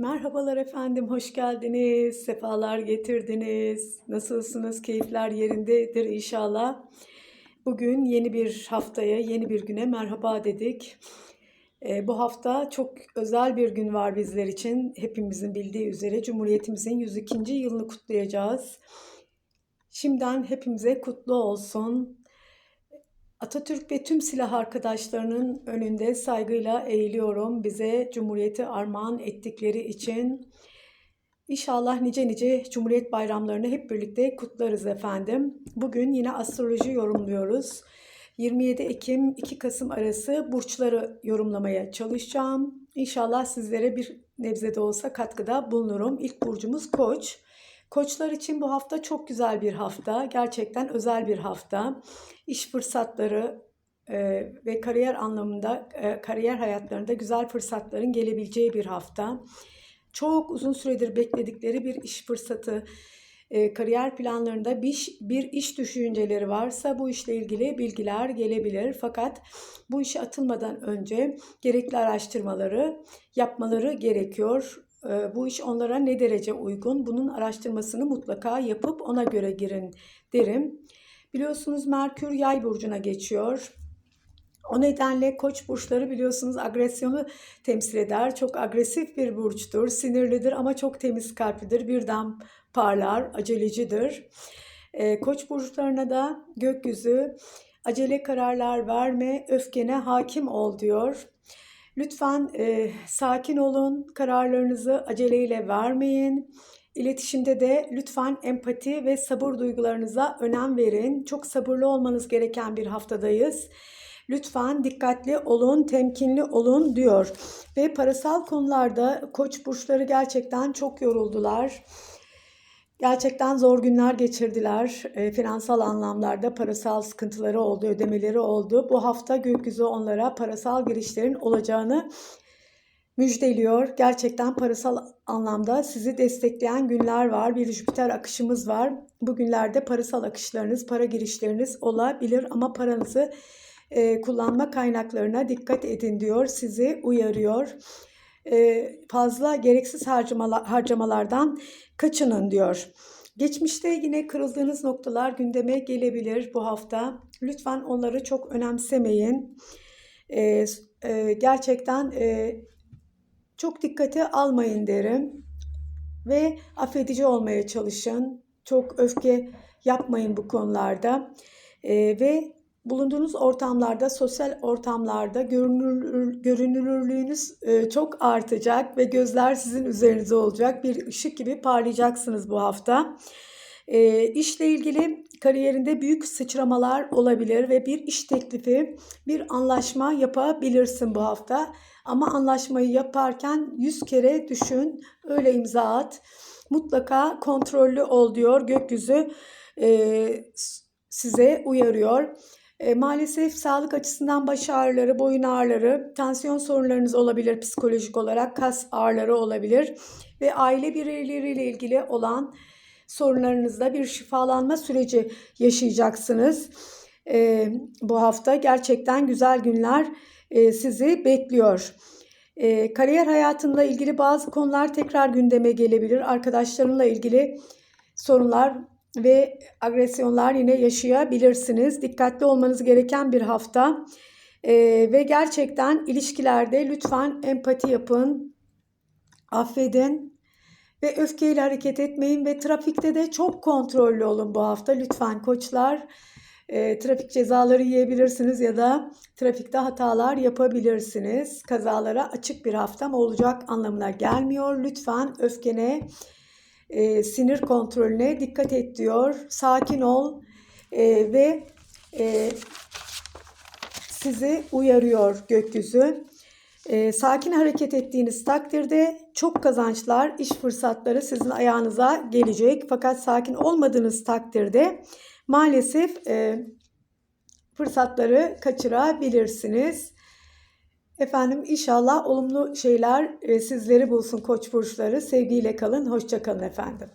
Merhabalar efendim, hoş geldiniz, sefalar getirdiniz. Nasılsınız, keyifler yerindedir inşallah. Bugün yeni bir haftaya, yeni bir güne merhaba dedik. Ee, bu hafta çok özel bir gün var bizler için. Hepimizin bildiği üzere Cumhuriyetimizin 102. yılını kutlayacağız. Şimdiden hepimize kutlu olsun. Atatürk ve tüm silah arkadaşlarının önünde saygıyla eğiliyorum bize Cumhuriyeti armağan ettikleri için. İnşallah nice nice Cumhuriyet bayramlarını hep birlikte kutlarız efendim. Bugün yine astroloji yorumluyoruz. 27 Ekim 2 Kasım arası burçları yorumlamaya çalışacağım. İnşallah sizlere bir nebze de olsa katkıda bulunurum. İlk burcumuz Koç. Koçlar için bu hafta çok güzel bir hafta. Gerçekten özel bir hafta. İş fırsatları e, ve kariyer anlamında, e, kariyer hayatlarında güzel fırsatların gelebileceği bir hafta. Çok uzun süredir bekledikleri bir iş fırsatı, e, kariyer planlarında bir bir iş düşünceleri varsa bu işle ilgili bilgiler gelebilir. Fakat bu işe atılmadan önce gerekli araştırmaları yapmaları gerekiyor. E, bu iş onlara ne derece uygun? Bunun araştırmasını mutlaka yapıp ona göre girin derim. Biliyorsunuz Merkür Yay burcuna geçiyor. O nedenle koç burçları biliyorsunuz agresyonu temsil eder. Çok agresif bir burçtur, sinirlidir ama çok temiz kalplidir. Birden parlar, acelecidir. Ee, koç burçlarına da gökyüzü acele kararlar verme, öfkene hakim ol diyor. Lütfen e, sakin olun, kararlarınızı aceleyle vermeyin. İletişimde de lütfen empati ve sabır duygularınıza önem verin. Çok sabırlı olmanız gereken bir haftadayız. Lütfen dikkatli olun, temkinli olun diyor. Ve parasal konularda koç burçları gerçekten çok yoruldular. Gerçekten zor günler geçirdiler. E, finansal anlamlarda parasal sıkıntıları oldu, ödemeleri oldu. Bu hafta gökyüzü onlara parasal girişlerin olacağını müjdeliyor. Gerçekten parasal anlamda sizi destekleyen günler var. Bir Jüpiter akışımız var. Bu günlerde parasal akışlarınız, para girişleriniz olabilir ama paranızı e, kullanma kaynaklarına dikkat edin diyor. Sizi uyarıyor. E, fazla gereksiz harcamalar, harcamalardan kaçının diyor. Geçmişte yine kırıldığınız noktalar gündeme gelebilir bu hafta. Lütfen onları çok önemsemeyin. E, e, gerçekten çok dikkate almayın derim. Ve affedici olmaya çalışın. Çok öfke yapmayın bu konularda. Ve bulunduğunuz ortamlarda, sosyal ortamlarda görünür, görünürlüğünüz e, çok artacak ve gözler sizin üzerinize olacak. Bir ışık gibi parlayacaksınız bu hafta. E, işle ilgili kariyerinde büyük sıçramalar olabilir ve bir iş teklifi, bir anlaşma yapabilirsin bu hafta. Ama anlaşmayı yaparken yüz kere düşün, öyle imza at. Mutlaka kontrollü ol diyor gökyüzü e, size uyarıyor. E, maalesef sağlık açısından baş ağrıları, boyun ağrıları, tansiyon sorunlarınız olabilir psikolojik olarak, kas ağrıları olabilir ve aile bireyleriyle ilgili olan sorunlarınızda bir şifalanma süreci yaşayacaksınız. E, bu hafta gerçekten güzel günler e, sizi bekliyor. E, kariyer hayatında ilgili bazı konular tekrar gündeme gelebilir. Arkadaşlarınla ilgili sorunlar ve agresyonlar yine yaşayabilirsiniz. Dikkatli olmanız gereken bir hafta. E, ve gerçekten ilişkilerde lütfen empati yapın, affedin ve öfkeyle hareket etmeyin ve trafikte de çok kontrollü olun bu hafta. Lütfen koçlar e, trafik cezaları yiyebilirsiniz ya da trafikte hatalar yapabilirsiniz. Kazalara açık bir haftam olacak anlamına gelmiyor. Lütfen öfkene e, sinir kontrolüne dikkat et diyor. Sakin ol e, ve e, sizi uyarıyor gökyüzü. E, sakin hareket ettiğiniz takdirde çok kazançlar, iş fırsatları sizin ayağınıza gelecek. Fakat sakin olmadığınız takdirde maalesef e, fırsatları kaçırabilirsiniz. Efendim inşallah olumlu şeyler e, sizleri bulsun koç burçları. Sevgiyle kalın, hoşça kalın efendim.